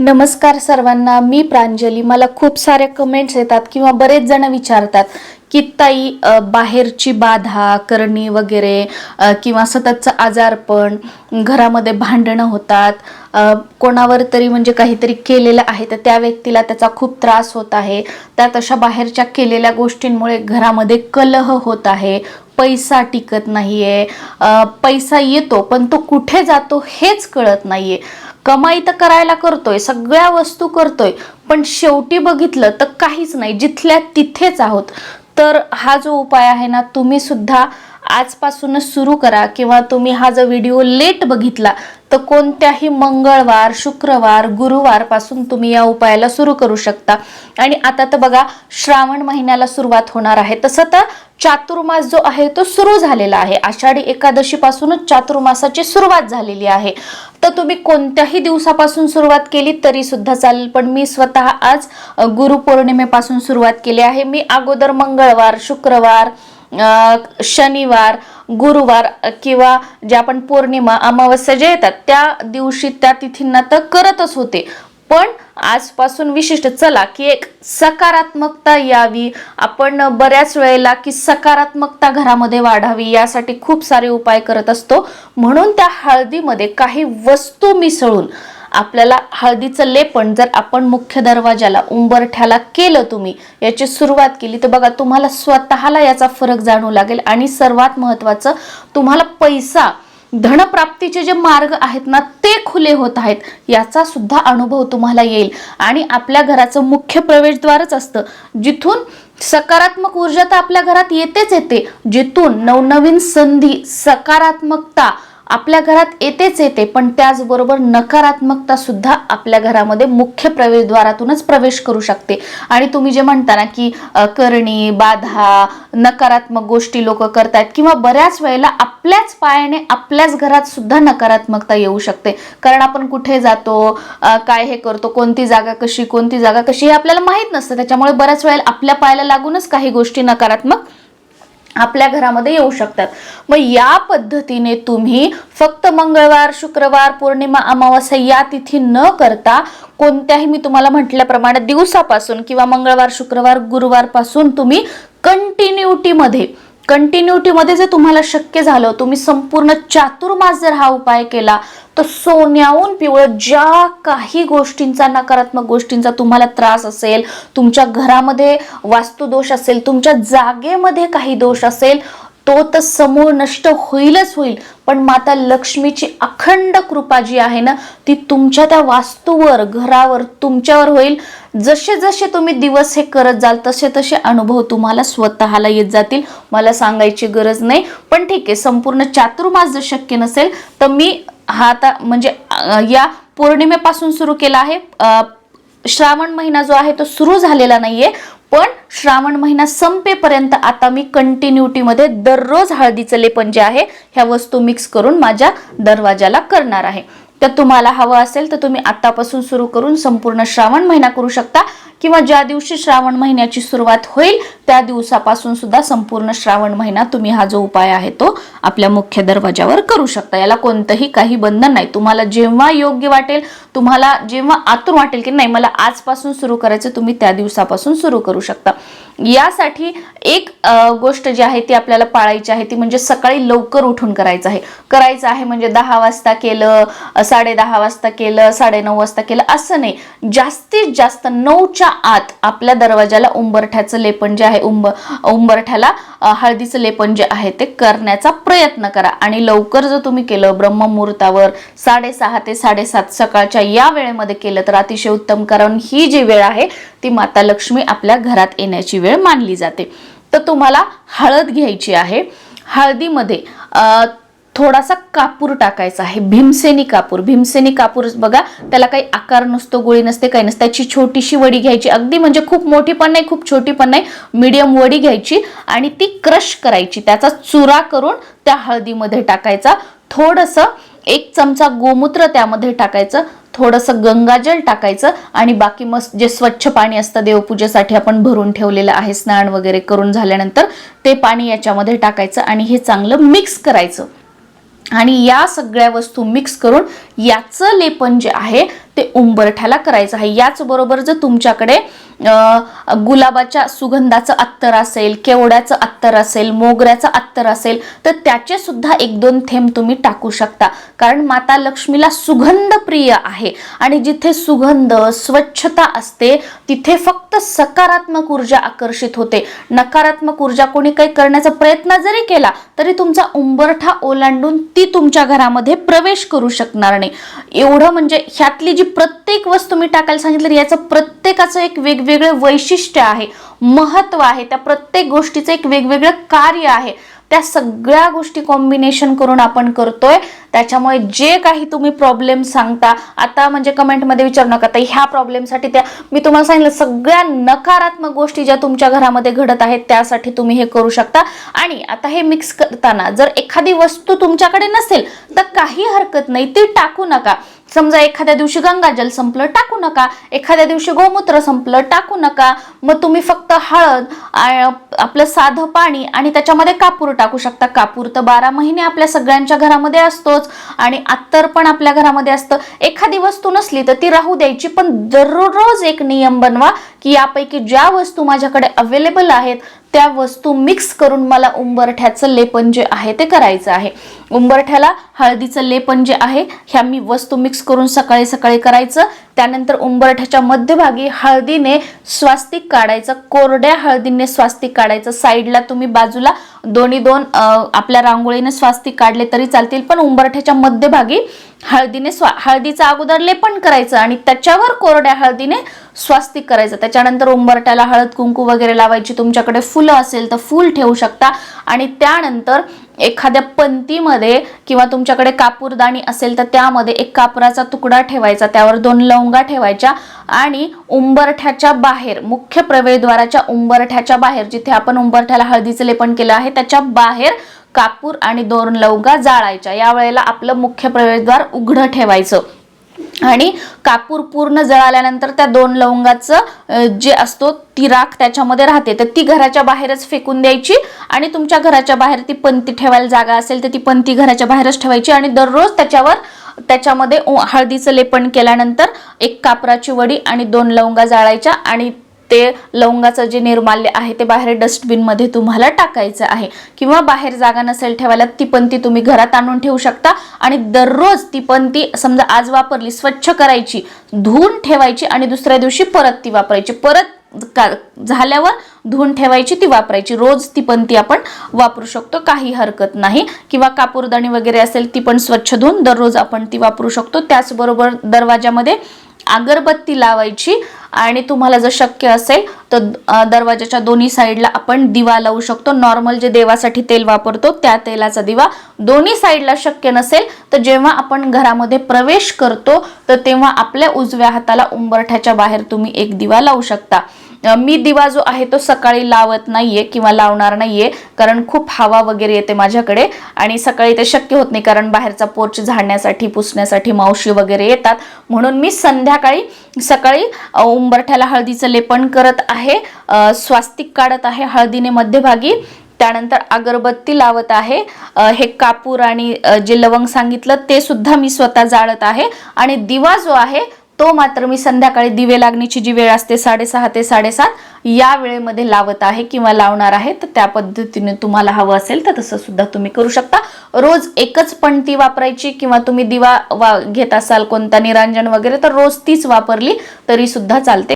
नमस्कार सर्वांना मी प्रांजली. मला खूप साऱ्या कमेंट्स येतात किंवा बरेच जण विचारतात की ताई बाहेरची बाधा करणी वगैरे किंवा सततचं आजारपण घरामध्ये भांडणं होतात कोणावर तरी म्हणजे काहीतरी केलेलं आहे तर त्या व्यक्तीला त्याचा खूप त्रास होत आहे. त्यात अशा बाहेरच्या केलेल्या गोष्टींमुळे घरामध्ये कलह होत आहे. पैसा टिकत नाही आहे पैसा येतो पण तो कुठे जातो हेच कळत नाहीये. कमाई तर करायला करतोय सगळ्या वस्तू करतोय पण शेवटी बघितलं तर काहीच नाही. जिथल्या तिथेच आहोत. तर हा जो उपाय आहे ना तुम्ही सुद्धा आजपासूनच सुरू करा किंवा तुम्ही हा जो व्हिडिओ लेट बघितला तर कोणत्याही मंगळवार शुक्रवार गुरुवारपासून तुम्ही या उपायाला सुरू करू शकता. आणि आता तर बघा श्रावण महिन्याला सुरुवात होणार आहे. तसं तर चातुर्मास जो आहे तो सुरू झालेला आहे. आषाढी एकादशीपासूनच चातुर्मासाची सुरुवात झालेली आहे. तर तुम्ही कोणत्याही दिवसापासून सुरुवात केली तरी सुद्धा चालेल. पण मी स्वतः आज गुरुपौर्णिमेपासून सुरुवात केली आहे. मी अगोदर मंगळवार शुक्रवार शनिवार गुरुवार किंवा जे आपण पौर्णिमा अमावस्या जे येतात त्या दिवशी त्या तिथींना तर करतच होते. पण आजपासून विशिष्ट चला की एक सकारात्मकता यावी. आपण बऱ्याच वेळेला की सकारात्मकता घरामध्ये वाढावी यासाठी खूप सारे उपाय करत असतो. म्हणून त्या हळदीमध्ये काही वस्तू मिसळून आपल्याला हळदीचं लेपण जर आपण मुख्य दरवाजाला उंबरठ्याला केलं तुम्ही याची सुरुवात केली तर बघा तुम्हाला स्वतःला याचा फरक जाणू लागेल. आणि सर्वात महत्वाचं तुम्हाला पैसा धनप्राप्तीचे जे मार्ग आहेत ना ते खुले होत आहेत. याचा सुद्धा अनुभव तुम्हाला येईल. आणि आपल्या घराचं मुख्य प्रवेशद्वारच असतं. जिथून सकारात्मक ऊर्जा तर आपल्या घरात येतेच येते. जिथून नवनवीन संधी सकारात्मकता आपल्या घरात येतेच येते पण त्याचबरोबर नकारात्मकता सुद्धा आपल्या घरामध्ये मुख्य प्रवेशद्वारातूनच प्रवेश करू शकते. आणि तुम्ही जे म्हणता ना की करणी बाधा नकारात्मक गोष्टी लोक करतात किंवा बऱ्याच वेळेला आपल्याच पायाने आपल्याच घरात सुद्धा नकारात्मकता येऊ शकते. कारण आपण कुठे जातो काय हे करतो कोणती जागा कशी कोणती जागा कशी हे आपल्याला माहीत नसतं. त्याच्यामुळे बऱ्याच वेळेला आपल्या पायाला लागूनच काही गोष्टी नकारात्मक आपल्या घरामध्ये येऊ शकतात. मग या पद्धतीने तुम्ही फक्त मंगळवार शुक्रवार पौर्णिमा अमावास्या या तिथी न करता कोणत्याही मी तुम्हाला म्हटल्याप्रमाणे दिवसापासून किंवा मंगळवार शुक्रवार गुरुवारपासून तुम्ही कंटिन्युटीमध्ये कंटिन्युटीमध्ये जर तुम्हाला शक्य झालं तुम्ही संपूर्ण चातुर्मास जर हा उपाय केला तर सोन्याहून पिवळं ज्या काही गोष्टींचा नकारात्मक गोष्टींचा तुम्हाला त्रास असेल तुमच्या घरामध्ये वास्तुदोष असेल तुमच्या जागेमध्ये काही दोष असेल तो तर समूळ नष्ट होईलच होईल पण माता लक्ष्मीची अखंड कृपा जी आहे ना ती तुमच्या त्या वास्तूवर घरावर तुमच्यावर होईल. जसे जसे तुम्ही दिवस हे करत जाल तसे तसे अनुभव तुम्हाला स्वतःला येत जातील. मला सांगायची गरज नाही पण ठीक आहे संपूर्ण चातुर्मास जर शक्य नसेल तर मी हा आता म्हणजे या पौर्णिमेपासून सुरू केला आहे. श्रावण महिना जो आहे तो सुरू झालेला नाहीये पण श्रावण महिना संपेपर्यंत आता मी कंटिन्युटीमध्ये दररोज हळदीचं लेपन जे आहे ह्या वस्तू मिक्स करून माझ्या दरवाजाला करणार आहे. तर तुम्हाला हवं असेल तर तुम्ही आतापासून सुरू करून संपूर्ण श्रावण महिना करू शकता. किंवा ज्या दिवशी श्रावण महिन्याची सुरुवात होईल त्या दिवसापासून सुद्धा संपूर्ण श्रावण महिना तुम्ही हा जो उपाय आहे तो आपल्या मुख्य दरवाजावर करू शकता. याला कोणतंही काही बंधन नाही. तुम्हाला जेव्हा योग्य वाटेल तुम्हाला जेव्हा आतून वाटेल की नाही मला आजपासून सुरू करायचं तुम्ही त्या दिवसापासून सुरू करू शकता. यासाठी एक गोष्ट जी आहे ती आपल्याला पाळायची आहे ती म्हणजे सकाळी लवकर उठून करायचं आहे. करायचं आहे म्हणजे दहा वाजता केलं साडे दहा वाजता केलं साडे नऊ वाजता केलं असं नाही. जास्तीत जास्त नऊच्या आत आपल्या दरवाजाला उंबरठ्याचं लेपन जे आहे उंब उंबरठ्याला हळदीचं लेपन जे आहे ते करण्याचा प्रयत्न करा. आणि लवकर जर तुम्ही केलं ब्रह्ममुहूर्तावर साडेसहा ते साडेसात सकाळच्या या वेळेमध्ये केलं तर अतिशय उत्तम कारण ही जी वेळ आहे ती माता लक्ष्मी आपल्या घरात येण्याची वेळ मानली जाते. तर तुम्हाला हळद घ्यायची आहे. हळदीमध्ये थोडासा कापूर टाकायचा आहे. भीमसेनी कापूर. भीमसेनी कापूर बघा त्याला काही आकार नसतो गोळी नसते काही नसते. त्याची छोटीशी वडी घ्यायची. अगदी म्हणजे खूप मोठी पण नाही खूप छोटी पण नाही. मीडियम वडी घ्यायची आणि ती क्रश करायची. त्याचा चुरा करून त्या हळदीमध्ये टाकायचा. थोडंसं एक चमचा गोमूत्र त्यामध्ये टाकायचं. थोडंसं गंगाजल टाकायचं आणि बाकी मस्त जे स्वच्छ पाणी असतं देवपूजेसाठी आपण भरून ठेवलेलं आहे स्नान वगैरे करून झाल्यानंतर ते पाणी याच्यामध्ये टाकायचं आणि हे चांगलं मिक्स करायचं. आणि या सगळ्या वस्तू मिक्स करून याचं लेपन जे आहे ते उंबरठ्याला करायचं आहे. याचबरोबर जर तुमच्याकडे गुलाबाच्या सुगंधाचं अत्तर असेल केवड्याचं अत्तर असेल मोगऱ्याचं अत्तर असेल तर त्याचे सुद्धा एक दोन थेंब तुम्ही टाकू शकता. कारण माता लक्ष्मीला सुगंध प्रिय आहे. आणि जिथे सुगंध स्वच्छता असते तिथे फक्त सकारात्मक ऊर्जा आकर्षित होते. नकारात्मक ऊर्जा कोणी काही करण्याचा प्रयत्न जरी केला तरी तुमचा उंबरठा ओलांडून ती तुमच्या घरामध्ये प्रवेश करू शकणार नाही. एवढं म्हणजे ह्यातली जी प्रत्येक वस्तू मी टाकायला सांगितलं याचं प्रत्येकाचं एक वेगवेगळं वैशिष्ट्य आहे महत्त्व आहे त्या प्रत्येक गोष्टीचं एक वेगवेगळं कार्य आहे. त्या सगळ्या गोष्टी कॉम्बिनेशन करून आपण करतोय. त्याच्यामुळे जे काही तुम्ही प्रॉब्लेम सांगता आता म्हणजे कमेंटमध्ये विचारू नका तर ह्या प्रॉब्लेमसाठी त्या मी तुम्हाला सांगितलं सगळ्या नकारात्मक गोष्टी ज्या तुमच्या घरामध्ये घडत आहेत त्यासाठी तुम्ही हे करू शकता. आणि आता हे मिक्स करताना जर एखादी वस्तू तुमच्याकडे नसेल तर काही हरकत नाही ती टाकू नका. समजा एखाद्या दिवशी गंगाजल संपलं टाकू नका. एखाद्या दिवशी गोमूत्र संपलं टाकू नका. मग तुम्ही फक्त हळद आपलं साधं पाणी आणि त्याच्यामध्ये कापूर टाकू शकता. कापूर तर बारा महिने आपल्या सगळ्यांच्या घरामध्ये असतोच आणि आत्तर पण आपल्या घरामध्ये असतं. एखादी वस्तू नसली तर ती राहू द्यायची पण दररोज एक नियम बनवा. की यापैकी ज्या वस्तू माझ्याकडे अवेलेबल आहेत त्या वस्तू मिक्स करून मला उंबरठ्याचं लेपन जे आहे ते करायचं आहे. उंबरठ्याला हळदीचं लेपन जे आहे ह्या मी वस्तू मिक्स करून सकाळी सकाळी करायचं. त्यानंतर उंबरठ्याच्या मध्यभागी हळदीने स्वास्तिक काढायचं कोरड्या हळदीने स्वास्तिक काढायचं. साईडला तुम्ही बाजूला दोन्ही दोन आपल्या रांगोळीने स्वास्तिक काढले तरी चालतील पण उंबरठ्याच्या मध्यभागी हळदीने स्वा हळदीचं अगोदर लेपन करायचं आणि त्याच्यावर कोरड्या हळदीने स्वास्तिक करायचं. त्याच्यानंतर उंबरट्याला हळद कुंकू वगैरे लावायची. तुमच्याकडे फुलं असेल तर फूल ठेवू शकता. आणि त्यानंतर एखाद्या पंतीमध्ये किंवा तुमच्याकडे कापूरदाणी असेल तर त्यामध्ये एक कापराचा तुकडा ठेवायचा. त्यावर दोन लवंगा ठेवायच्या. आणि उंबरठ्याच्या बाहेर मुख्य प्रवेशद्वाराच्या उंबरठ्याच्या बाहेर जिथे आपण उंबरठ्याला हळदीचं लेपन केलं आहे त्याच्या बाहेर कापूर आणि दोन लवंगा जाळायच्या. यावेळेला आपलं मुख्य प्रवेशद्वार उघडं ठेवायचं. आणि कापूर पूर्ण जळाल्यानंतर त्या दोन लवंगाचं जे असतो ती राख त्याच्यामध्ये राहते. तर ती घराच्या बाहेरच फेकून द्यायची आणि तुमच्या घराच्या बाहेर ती पंती ठेवायला जागा असेल तर ती पंती घराच्या बाहेरच ठेवायची आणि दररोज त्याच्यावर त्याच्यामध्ये उ- हळदीचं लेपन केल्यानंतर एक कापराची वडी आणि दोन लवंगा जाळायच्या आणि ते लवंगाचं जे निर्माल्य आहे ते बाहेर डस्टबिनमध्ये तुम्हाला टाकायचं आहे. किंवा बाहेर जागा नसेल ठेवायला ती पंती तुम्ही घरात आणून ठेवू शकता. आणि दररोज ती पंती समजा आज वापरली स्वच्छ करायची धुवून ठेवायची आणि दुसऱ्या दिवशी परत ती वापरायची. परत का झाल्यावर धुवून ठेवायची ती वापरायची. रोज ती पंती आपण वापरू शकतो. काही हरकत नाही. किंवा कापूरदाणी वगैरे असेल ती पण स्वच्छ धुवून दररोज आपण ती वापरू शकतो. त्याचबरोबर दरवाजामध्ये अगरबत्ती लावायची आणि तुम्हाला जर शक्य असेल तर दरवाजाच्या दोन्ही साईडला आपण दिवा लावू शकतो. नॉर्मल जे देवासाठी तेल वापरतो त्या तेलाचा दिवा दोन्ही साईडला शक्य नसेल तर जेव्हा आपण घरामध्ये प्रवेश करतो तर तेव्हा आपल्या उजव्या हाताला उंबरठ्याच्या बाहेर तुम्ही एक दिवा लावू शकता. मी दिवा जो आहे तो सकाळी लावत नाहीये किंवा लावणार नाहीये कारण खूप हवा वगैरे येते माझ्याकडे आणि सकाळी ते शक्य होत नाही कारण बाहेरचा पोर्च झाडण्यासाठी पुसण्यासाठी मावशी वगैरे येतात. म्हणून मी संध्याकाळी सकाळी उंबरठ्याला हळदीचं लेपन करत आहे. स्वास्तिक काढत आहे हळदीने मध्यभागी. त्यानंतर अगरबत्ती लावत आहे. हे कापूर आणि जे लवंग सांगितलं ते सुद्धा मी स्वतः जाळत आहे. आणि दिवा जो आहे तो मात्र मी संध्याकाळी दिवे लागण्याची जी वेळ असते साडेसहा ते साडेसात या वेळेमध्ये लावत आहे किंवा लावणार आहे तर त्या पद्धतीने तुम्हाला हवं असेल तर तसं सुद्धा तुम्ही करू शकता. रोज एकच पणती वापरायची किंवा तुम्ही दिवा वा घेत असाल कोणता निरांजन वगैरे तर रोज तीच वापरली तरी सुद्धा चालते.